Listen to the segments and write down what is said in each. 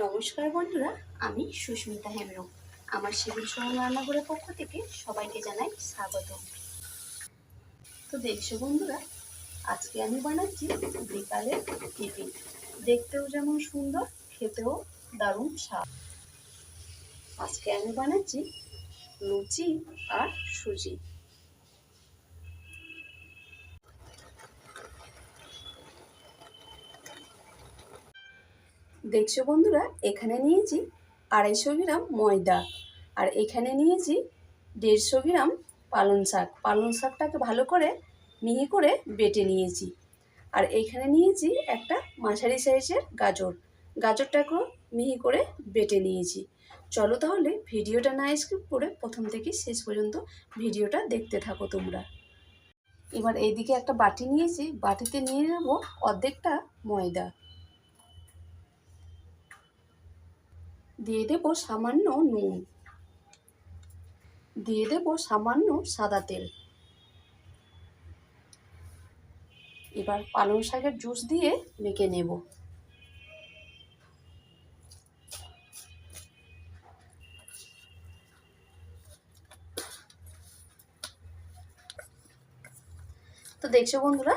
নমস্কার বন্ধুরা, আমি সুস্মিতা হেমরম আমার সিভিল সরণ রান্নাঘরের পক্ষ থেকে সবাইকে জানাই স্বাগত। তো দেখছ বন্ধুরা, আজকে আমি বানাচ্ছি বিকালের টিফিন। দেখতেও যেমন সুন্দর, খেতেও দারুণ স্বাদ। আজকে আমি বানাচ্ছি লুচি আর সুজি। দেখছ বন্ধুরা, এখানে নিয়েছি আড়াইশো গ্রাম ময়দা আর এখানে নিয়েছি দেড়শো গ্রাম পালং শাক। পালং শাকটাকে ভালো করে মিহি করে বেটে নিয়েছি। আর এখানে নিয়েছি একটা মাঝারি সাইজের গাজর। গাজরটাকেও মিহি করে বেটে নিয়েছি। চলো তাহলে ভিডিওটা না স্কিপ করে প্রথম থেকে শেষ পর্যন্ত ভিডিওটা দেখতে থাকো তোমরা। এবার এইদিকে একটা বাটি নিয়েছি। বাটিতে নিয়ে নেব অর্ধেকটা ময়দা। দিয়ে দেবো সামান্য নুন। দিয়ে দেবো সামান্য সাদা তেল। এবার পালং শাকের জুস দিয়ে মেখে নেব। তো দেখছ বন্ধুরা,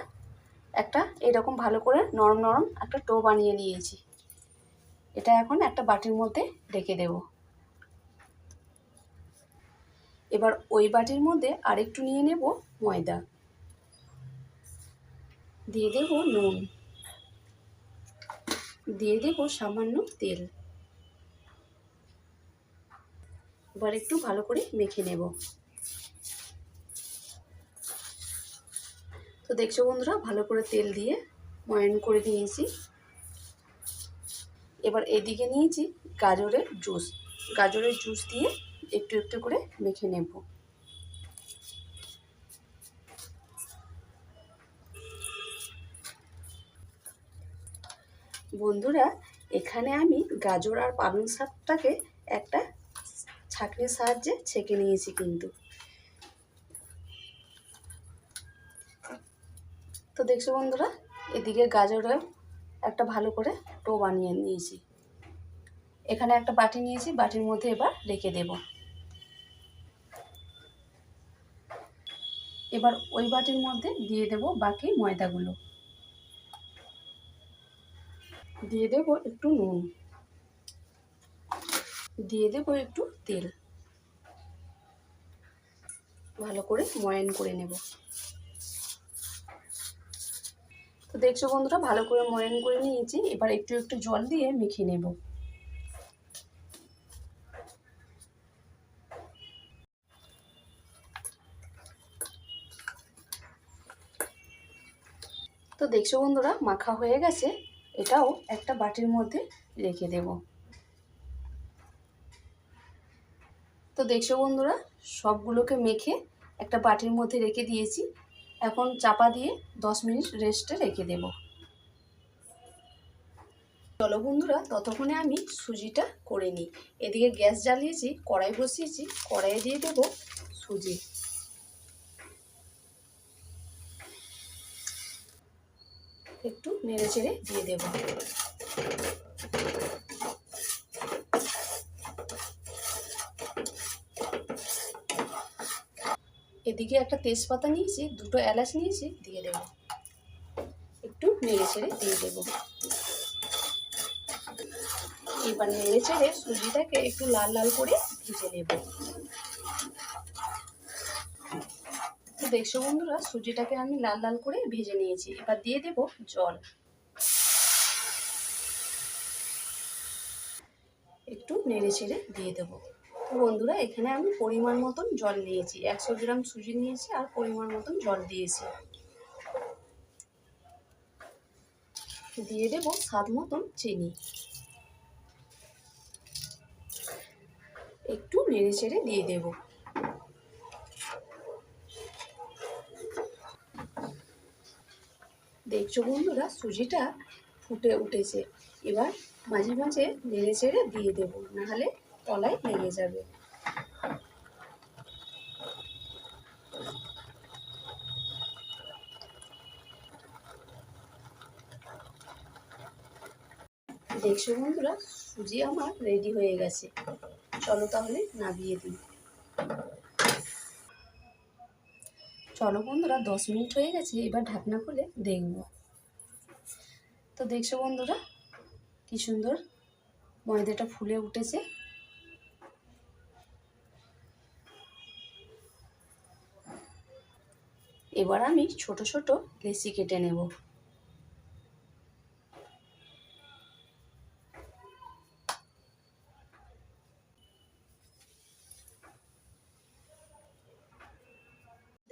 একটা এরকম ভালো করে নরম নরম একটা টো বানিয়ে নিয়েছি। এটা এখন একটা বাটির মধ্যে রেখে দেব। এবার ওই বাটির মধ্যে আরেকটু নিয়ে নেব ময়দা। দিয়ে দেব নুন। দিয়ে দেব সামান্য তেল। এবার একটু ভালো করে মেখে নেব। তো দেখছ বন্ধুরা, ভালো করে তেল দিয়ে ময়ন করে দিয়েছি এবার এদিকে নিয়েছি গাজরের জুস। গাজরের জুস দিয়ে একটু একটু করে মেখে নেব। বন্ধুরা, এখানে আমি গাজর আর পালং শাকটাকে একটা ছাঁকনির সাহায্যে ছেঁকে নিয়েছি কিন্তু। তো দেখছ বন্ধুরা, এদিকে গাজরের একটা ভালো করে টো বানিয়ে নিয়েছি। এখানে একটা বাটি নিয়েছি, বাটির মধ্যে এবার রেখে দেব। এবার ওই বাটির মধ্যে দিয়ে দেব বাকি ময়দাগুলো। দিয়ে দেব একটু নুন। দিয়ে দেব একটু তেল। ভালো করে ময়ান করে নেব। তো দেখছ বন্ধুরা, ভালো করে ময়ান করে নিয়েছি। এবার একটু একটু জল দিয়ে মেখে নেব। তো দেখছ বন্ধুরা, মাখা হয়ে গেছে। এটাও একটা বাটির মধ্যে রেখে দেব। তো দেখছ বন্ধুরা, সবগুলোকে মেখে একটা বাটির মধ্যে রেখে দিয়েছি। এখন চাপা দিয়ে দশ মিনিট রেস্টে রেখে দেব। চলো বন্ধুরা, ততক্ষণে আমি সুজিটা করে নিই। এদিকে গ্যাস জ্বালিয়েছি, কড়াই বসিয়েছি, কড়াইয়ে দিয়ে দেব সুজি। একটু নেড়ে চেড়ে দিয়ে দেব। এদিকে একটা তেজপাতা নিয়েছি, দুটো এলাচ নিয়েছি, দিয়ে দেব। একটু নেড়ে চেড়ে দিয়ে দেব। এবার নেড়ে চেড়ে সুজিটাকে একটু লাল লাল করে ভেজে নেব। তো দেখছ বন্ধুরা, সুজিটাকে আমি লাল লাল করে ভেজে নিয়েছি। এবার দিয়ে দেব জল। একটু নেড়ে ছেড়ে দিয়ে দেবো। তো বন্ধুরা, এখানে আমি পরিমাণ মতন জল নিয়েছি। একশো গ্রাম সুজি নিয়েছি আর পরিমাণ মতন জল দিয়েছি। দিয়ে দেবো স্বাদ মতন চিনি। একটু নেড়ে চেড়ে দিয়ে দেব। দেখছ বন্ধুরা, সুজিটা ফুটে উঠেছে। এবার মাঝে মাঝে নেড়ে চেড়ে দিয়ে দেবো। নাহলে তলায় লেগে যাবে। দেখছ বন্ধুরা, সুজি আমার রেডি হয়ে গেছে। চলো তাহলে নামিয়ে দিই। চলো বন্ধুরা, দশ মিনিট হয়ে গেছে, এবার ঢাকনা খুলে দেখব। তো দেখছ বন্ধুরা, কি সুন্দর ময়দাটা ফুলে উঠেছে। এবার আমি ছোট ছোট লেসি কেটে নেব।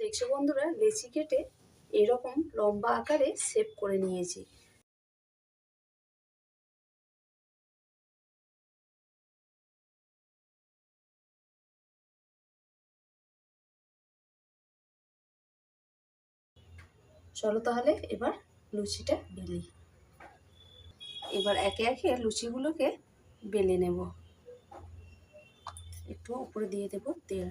দেখছ বন্ধুরা লেচি কেটে এরকম লম্বা আকারে শেপ করে নিয়েছি। চলো তাহলে এবার লুচিটা বেলি। এবার একে একে লুচিগুলোকে বেলে নেব। একটু উপরে দিয়ে দেব তেল।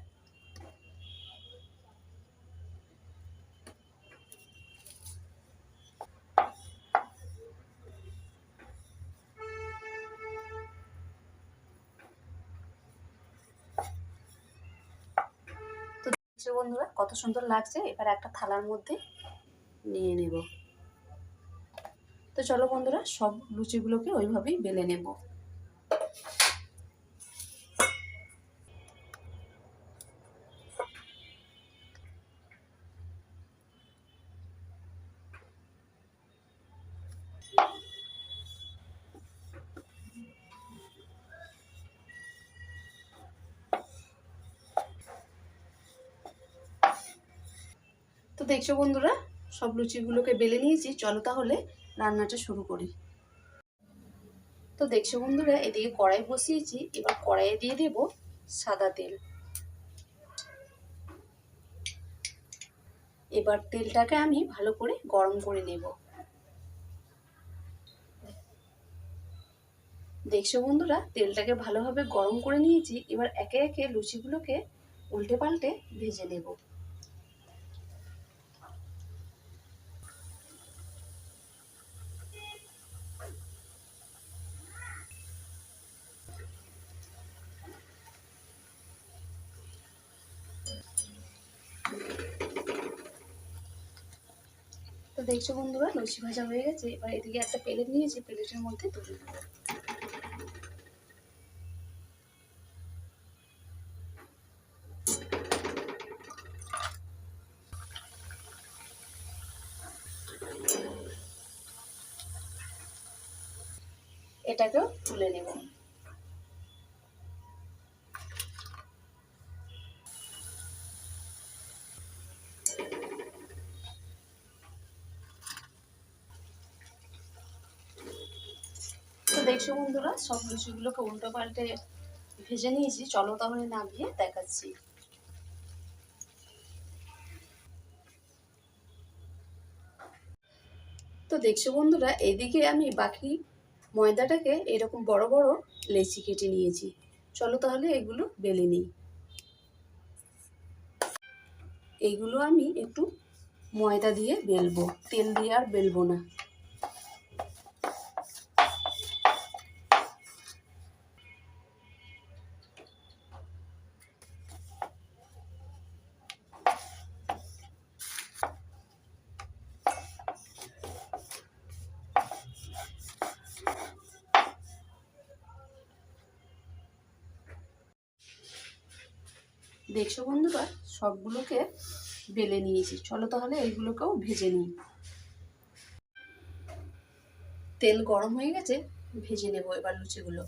তো বন্ধুরা, কত সুন্দর লাগছে। এবার একটা থালার মধ্যে নিয়ে নেব। তো চলো বন্ধুরা সব লুচিগুলোকে ওইভাবেই বেলে নেব। তো দেখছ বন্ধুরা সব লুচিগুলোকে বেলে নিয়েছি, চলো তাহলে রান্নাটা শুরু করি। তো দেখছ বন্ধুরা, এদিকে কড়াই বসিয়েছি, এবার কড়াইয়ে দিয়ে দেব সাদা তেল। এবার তেলটাকে আমি ভালো করে গরম করে নেব। দেখছ বন্ধুরা, তেলটাকে ভালোভাবে গরম করে নিয়েছি, এবার একে একে লুচিগুলোকে উল্টে পাল্টে ভেজে নেব। দেখছ বন্ধুরা লুচি ভাজা হয়ে গেছে। এবার এদিকে একটা প্লেট নিয়েছি, প্লেটের মধ্যে তুলে দেবো এটাকেও তুলে নেব। দেখছ বন্ধুরা? সব লুচিগুলোকে উল্টো পাল্টে ভেজে নিয়েছি। চলো তাহলে নামিয়ে দেখাচ্ছি। তো দেখছ বন্ধুরা, এদিকে আমি বাকি ময়দাটাকে এরকম বড় বড় লেচি কেটে নিয়েছি। চলো তাহলে এগুলো বেলে নিই। এইগুলো আমি একটু ময়দা দিয়ে বেলবো, তেল দিয়ে আর বেলবো না। দেখছ বন্ধুরা? সবগুলোকে বেলে নিয়েছি। চলো তাহলে এইগুলোকেও ভেজে নিই। তেল গরম হয়ে গেছে, ভেজে নেব এবার লুচিগুলো।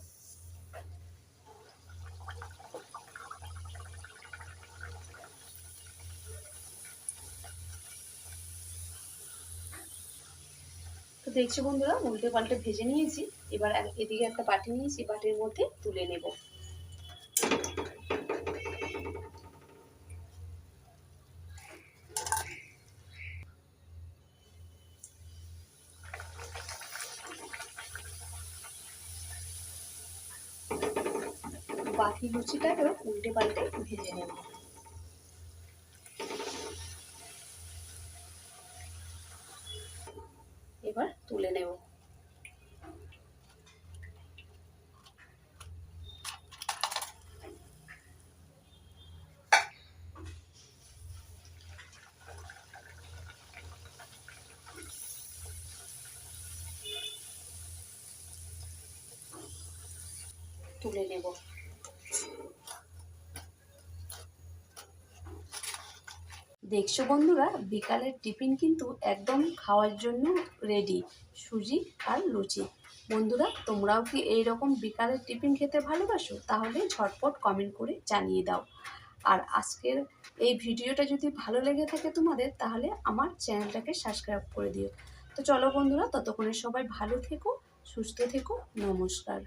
তো দেখছ বন্ধুরা, উল্টে পাল্টে ভেজে নিয়েছি। এবার এদিকে একটা বাটি নিয়েছি, বাটির মধ্যে তুলে নেব। বাকি লুচিটাকেও উল্টে পাল্টে ভেজে নেব। এবার তুলে নেব। তুলে নেব। দেখছ বন্ধুরা, বিকালের টিফিন কিন্তু একদম খাওয়ার জন্য রেডি সুজি আর লুচি। বন্ধুরা, তোমরাও কি এই রকম বিকালের টিফিন খেতে ভালোবাসো? তাহলে ঝটপট কমেন্ট করে জানিয়ে দাও। আর আজকের এই ভিডিওটা যদি ভালো লেগে থাকে তোমাদের, তাহলে আমার চ্যানেলটাকে সাবস্ক্রাইব করে দিও। তো চলো বন্ধুরা, ততক্ষণে সবাই ভালো থেকো, সুস্থ থেকো, নমস্কার।